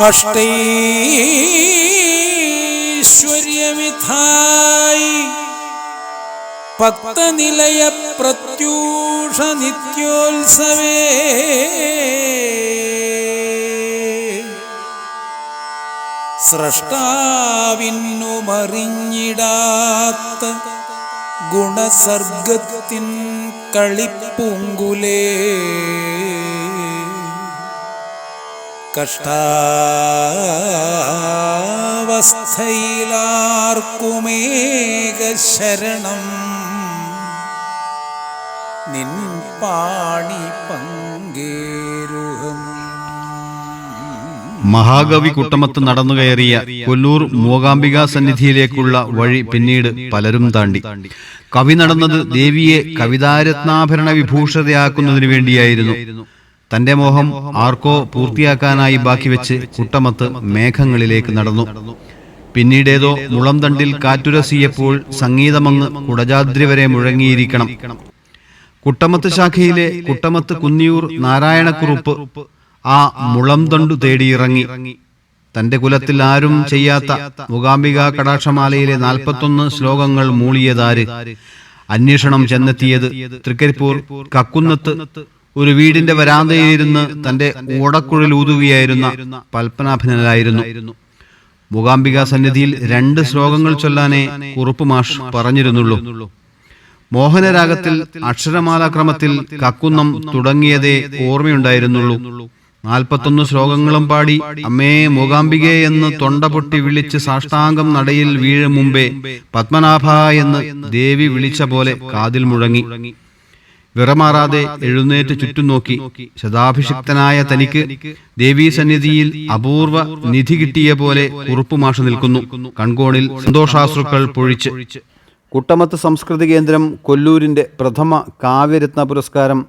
അഷ്ടൈശ്വര്യമിഥായി പത്തനിലയ പ്രത്യൂഷ നിത്യോത്സവേ. സൃഷ്ടാവിന്നുമറിഞ്ഞിടാത്ത ഗുണസർഗത്തിൻ കളിപ്പൂങ്കുലേ. കഷ്ടാവസ്ഥയിലാർക്കുമേക ശരണം നിൻ പാണി പങ്കേരുഹം. മഹാകവി കുട്ടമത്ത് നടന്നുകയറിയ കൊല്ലൂർ മൂകാംബിക സന്നിധിയിലേക്കുള്ള വഴി പിന്നീട് പലരും താണ്ടി. കവി നടന്നത് ദേവിയെ കവിതാരത്നാഭരണ വിഭൂഷതയാക്കുന്നതിനു വേണ്ടിയായിരുന്നു. തന്റെ മോഹം ആർക്കോ പൂർത്തിയാക്കാനായി ബാക്കി വെച്ച് കുട്ടമത്ത് മേഘങ്ങളിലേക്ക് നടന്നു. പിന്നീടേതോ മുളംതണ്ടിൽ കാറ്റുരസിയപ്പോൾ സംഗീതമങ്ങ് കുടജാദ്രി വരെ മുഴങ്ങിയിരിക്കണം. കുട്ടമത്ത് ശാഖയിലെ കുട്ടമത്ത് കുന്നിയൂർ നാരായണക്കുറുപ്പ് ആ മുളംതണ്ടു തേടിയിറങ്ങി. തന്റെ കുലത്തിൽ ആരും ചെയ്യാത്ത മുകാംബിക കടാക്ഷമാലയിലെ നാൽപ്പത്തൊന്ന് ശ്ലോകങ്ങൾ മൂളിയതാര്? അന്വേഷണം ചെന്നെത്തിയത് തൃക്കരിപ്പൂർ കക്കുന്നത്ത് ഒരു വീടിന്റെ വരാന്തയിലിരുന്ന് തന്റെ ഓടക്കുഴൽ ഊതുകയായിരുന്ന പത്മനാഭനായിരുന്നു. മൂകാംബിക സന്നിധിയിൽ രണ്ട് ശ്ലോകങ്ങൾ ചൊല്ലാനേ കുറുപ്പ് മാഷ് പറഞ്ഞിരുന്നുള്ളൂ. മോഹനരാഗത്തിൽ അക്ഷരമാലാക്രമത്തിൽ കക്കുന്നം തുടങ്ങിയതേ ഓർമ്മയുണ്ടായിരുന്നുള്ളൂ. നാൽപ്പത്തൊന്ന് ശ്ലോകങ്ങളും പാടി അമ്മേ മൂകാംബികെ എന്ന് തൊണ്ട പൊട്ടി വിളിച്ച് സാഷ്ടാംഗം നടയിൽ വീഴും മുമ്പേ പത്മനാഭ എന്ന് ദേവി വിളിച്ച പോലെ കാതിൽ മുഴങ്ങി. വിറമാറാതെ എഴുന്നേറ്റ് ചുറ്റും നോക്കി ശതാഭിഷിക്തനായ തനിക്ക് ദേവീ സന്നിധിയിൽ അപൂർവ നിധി കിട്ടിയ പോലെ കുറുപ്പുമാഷ നിൽക്കുന്നു. കൺകോണിൽ സന്തോഷാശ്രുക്കൾ പൊഴിച്ച്. കുട്ടമത്ത് സംസ്കൃതി കേന്ദ്രം കൊല്ലൂരിന്റെ പ്രഥമ കാവ്യരത്ന പുരസ്കാരം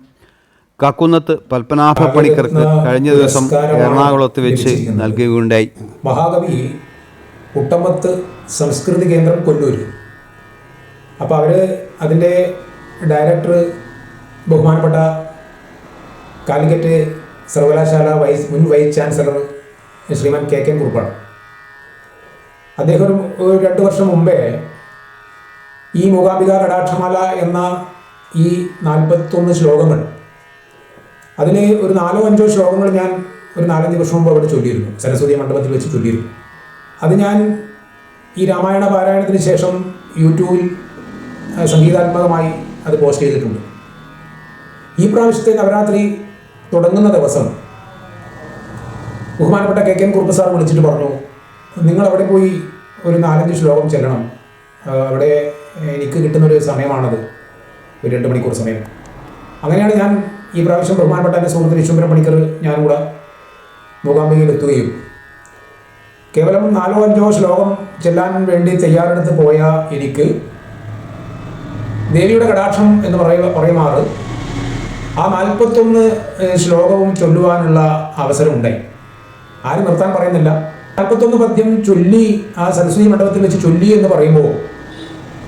കക്കുന്നത്ത് പത്മനാഭ പണിക്കർക്ക് കഴിഞ്ഞ ദിവസം എറണാകുളത്ത് വെച്ച് നൽകുകയുണ്ടായി. മഹാകവി കുട്ടമത്ത് സംസ്കൃതി കേന്ദ്രം കൊല്ലൂർ അപ്പോൾ അവർ അതിന്റെ ഡയറക്ടർ ബഹുമാനപ്പെട്ട കാലിക്കറ്റ് സർവകലാശാല വൈസ് മുൻ വൈസ് ചാൻസലർ ശ്രീമാൻ കെ കെ കുറുപ്പാണ്. അദ്ദേഹം ഒരു രണ്ട് വർഷം മുമ്പേ ഈ മൂകാംബിക കടാക്ഷമാല എന്ന ഈ നാൽപ്പത്തൊന്ന് ശ്ലോകങ്ങൾ അതിൽ ഒരു നാലോ അഞ്ചോ ശ്ലോകങ്ങൾ ഞാൻ ഒരു നാലഞ്ച് വർഷം മുമ്പ് അവിടെ ചൊല്ലിയിരുന്നു സരസ്വതി മണ്ഡപത്തിൽ വെച്ച് ചൊല്ലിയിരുന്നു. അത് ഞാൻ ഈ രാമായണ പാരായണത്തിന് ശേഷം യൂട്യൂബിൽ സംഗീതാത്മകമായി അത് പോസ്റ്റ് ചെയ്തിട്ടുണ്ട്. ഈ പ്രാവശ്യത്തെ നവരാത്രി തുടങ്ങുന്ന ദിവസം ബഹുമാനപ്പെട്ട K K N Kurup sir വിളിച്ചിട്ട് പറഞ്ഞു നിങ്ങൾ അവിടെ പോയി ഒരു നാലഞ്ച് ശ്ലോകം ചെല്ലണം. അവിടെ എനിക്ക് കിട്ടുന്ന ഒരു സമയമാണത്. ഒരു രണ്ട് മണിക്കൂർ സമയം. അങ്ങനെയാണ് ഞാൻ ഈ പ്രാവശ്യം ബഹുമാനപ്പെട്ട എന്റെ സുഹൃത്ത് വിശ്വംബരം പണിക്കർ ഞാനും കൂടെ മൂകാംബികയിൽ എത്തുകയും കേവലം നാലോ അഞ്ചോ ശ്ലോകം ചെല്ലാൻ വേണ്ടി തയ്യാറെടുത്ത് പോയ എനിക്ക് ദേവിയുടെ കടാക്ഷം എന്ന് പറയുക പറയുമാറ് ആ നാൽപ്പത്തൊന്ന് ശ്ലോകവും ചൊല്ലുവാനുള്ള അവസരം ഉണ്ടായി ആരും നിർത്താൻ പറയുന്നില്ല. നാൽപ്പത്തൊന്ന് പദ്യം ചൊല്ലി ആ സരസ്വതി മണ്ഡപത്തിൽ വെച്ച് ചൊല്ലി എന്ന് പറയുമ്പോൾ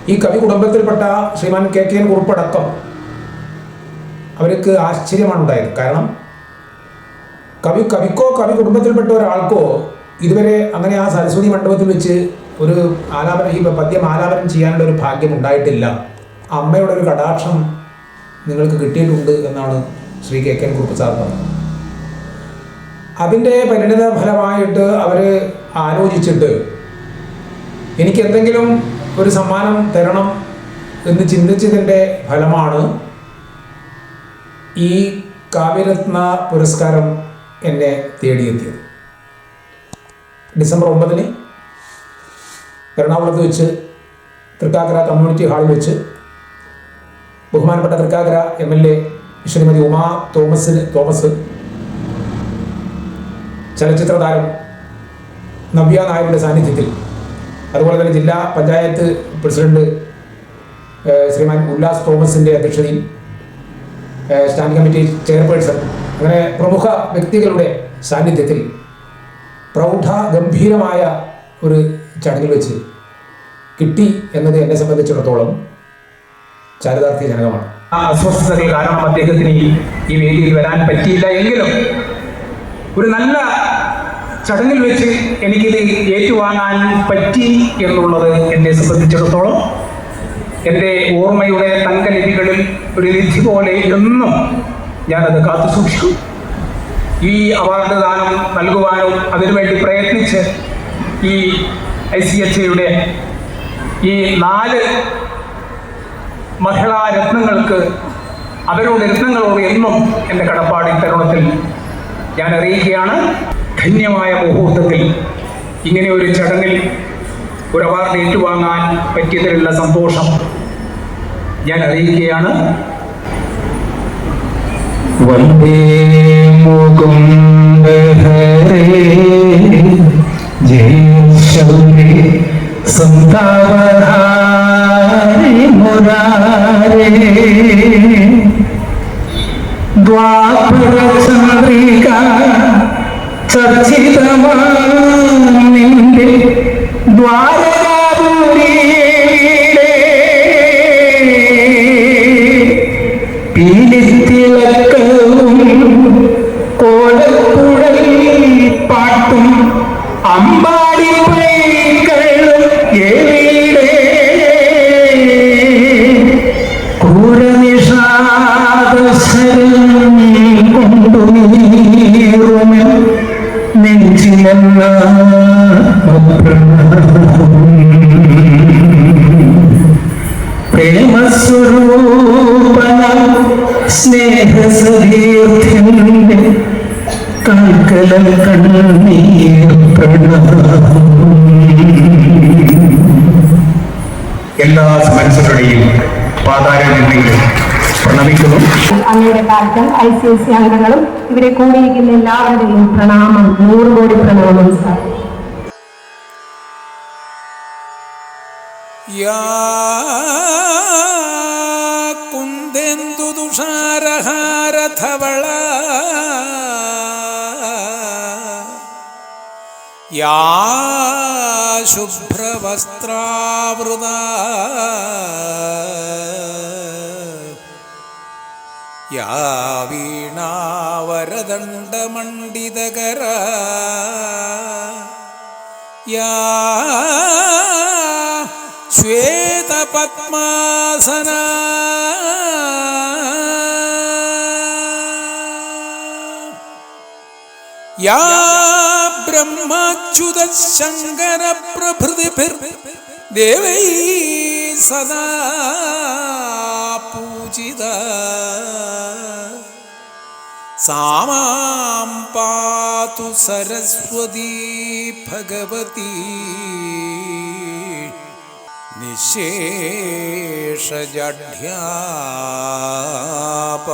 ഈ കവി കുടുംബത്തിൽപ്പെട്ട ശ്രീമാൻ കെ കെ എൻ കുറിപ്പടക്കം അവർക്ക് ആശ്ചര്യമാണ് ഉണ്ടായത് കാരണം കവി കവിക്കോ കവി കുടുംബത്തിൽപ്പെട്ട ഒരാൾക്കോ ഇതുവരെ അങ്ങനെ ആ സരസ്വതി മണ്ഡപത്തിൽ വെച്ച് ഒരു ആലാപനം ഈ പദ്യം ആലാപനം ചെയ്യാനുള്ള ഒരു ഭാഗ്യം ഉണ്ടായിട്ടില്ല. അമ്മയുടെ ഒരു കടാക്ഷം നിങ്ങൾക്ക് കിട്ടിയിട്ടുണ്ട് എന്നാണ് Shri K K Kurup sir പറഞ്ഞത്. അതിന്റെ പരിണിത ഫലമായിട്ട് അവർ ആലോചിച്ചിട്ട് എനിക്ക് എന്തെങ്കിലും ഒരു സമ്മാനം തരണം എന്ന് ചിന്തിച്ചതിന്റെ ഫലമാണ് ഈ കാവ്യരത്ന പുരസ്കാരം എന്നെ തേടിയെത്തിയത്. ഡിസംബർ ഒമ്പതിന് എറണാകുളത്ത് വെച്ച് തൃക്കാക്കര കമ്മ്യൂണിറ്റി ഹാളിൽ വെച്ച് ബഹുമാനപ്പെട്ട Thrikkakara M L A Shrimati Uma Thomas Thomas. ചലച്ചിത്ര താരം നവ്യ നായരുടെ സാന്നിധ്യത്തിൽ. അതുപോലെ തന്നെ ജില്ലാ പഞ്ചായത്ത് പ്രസിഡന്റ് ശ്രീമാൻ ഉല്ലാസ് തോമസിന്റെ അധ്യക്ഷതയിൽ സ്റ്റാൻഡ് കമ്മിറ്റി ചെയർപേഴ്സൺ അങ്ങനെ പ്രമുഖ വ്യക്തികളുടെ സാന്നിധ്യത്തിൽ പ്രൗഢ ഗംഭീരമായ ഒരു ചടങ്ങിൽ വെച്ച് കിട്ടി എന്നത് എന്നെ സംബന്ധിച്ചിടത്തോളം ചാരിതാർത്ഥ്യജനകമാണ് ആ അസ്വസ്ഥതകൾ കാരണം അദ്ദേഹത്തിന് ഈ വേദിയിൽ വരാൻ പറ്റിയില്ല എങ്കിലും ഒരു നല്ല ചടങ്ങിൽ വെച്ച് എനിക്കിത് ഏറ്റുവാങ്ങാൻ പറ്റി എന്നുള്ളത് എന്നെ സംബന്ധിച്ചിടത്തോളം എന്റെ ഓർമ്മയുടെ തങ്കലിപികളിൽ ഒരു നിധി പോലെ എന്നും ഞാനത് കാത്തു സൂക്ഷിക്കും. ഈ അവാർഡ് ദാനം നൽകുവാനും അതിനുവേണ്ടി പ്രയത്നിച്ച് ഈ ഐ സി എച്ച് ഈ നാല് മഹിളാ രത്നങ്ങൾക്ക് അവരോട് രത്നങ്ങളോട് എന്നും എന്റെ കടപ്പാടി തരുണത്തിൽ ഞാൻ അറിയിക്കുകയാണ് ധന്യമായ മുഹൂർത്തത്തിൽ ഇങ്ങനെ ഒരു ചടങ്ങിൽ ഒരു അവാർഡ് ഏറ്റുവാങ്ങാൻ പറ്റിയതിലുള്ള സന്തോഷം ഞാൻ അറിയിക്കുകയാണ്. വന്ദേ മുകുന്ദ ജയ ശൗരി സന്താവഹാരി മുരാരേ ദ്വാപര ചന്ദ്രിക ചർച്ചിതമാം നിന്റെ പ്രേമസ്വരൂപന സ്നേഹസതീർത്ഥ്യന്റെ കൽക്കലം കണ്ണീർ പ്രണാമം എല്ലാ മനസ്സുകളുടെയും പ്രണമിക്കുന്നു. അങ്ങയുടെ കാലത്ത് ഐ സി എസ് സി അംഗങ്ങളും ഇവിടെ കൂടിയിരിക്കുന്ന എല്ലാവരുടെയും പ്രണാമം നൂറ് കോടി പ്രണാമം സാർ. യാ ശുഭ്രവസ്ത്രാവൃത? யாவீணாவரதண்டமண்டிதகரா யா ஸ்வேதபத்மாசனா. யா பிரம்மாச்சுதங்கர பிரபுதிபிர் தேவை சதா സാമാം പാതു സരസ്വതീ ഭഗവതി. നിശേഷജഡ്യാപ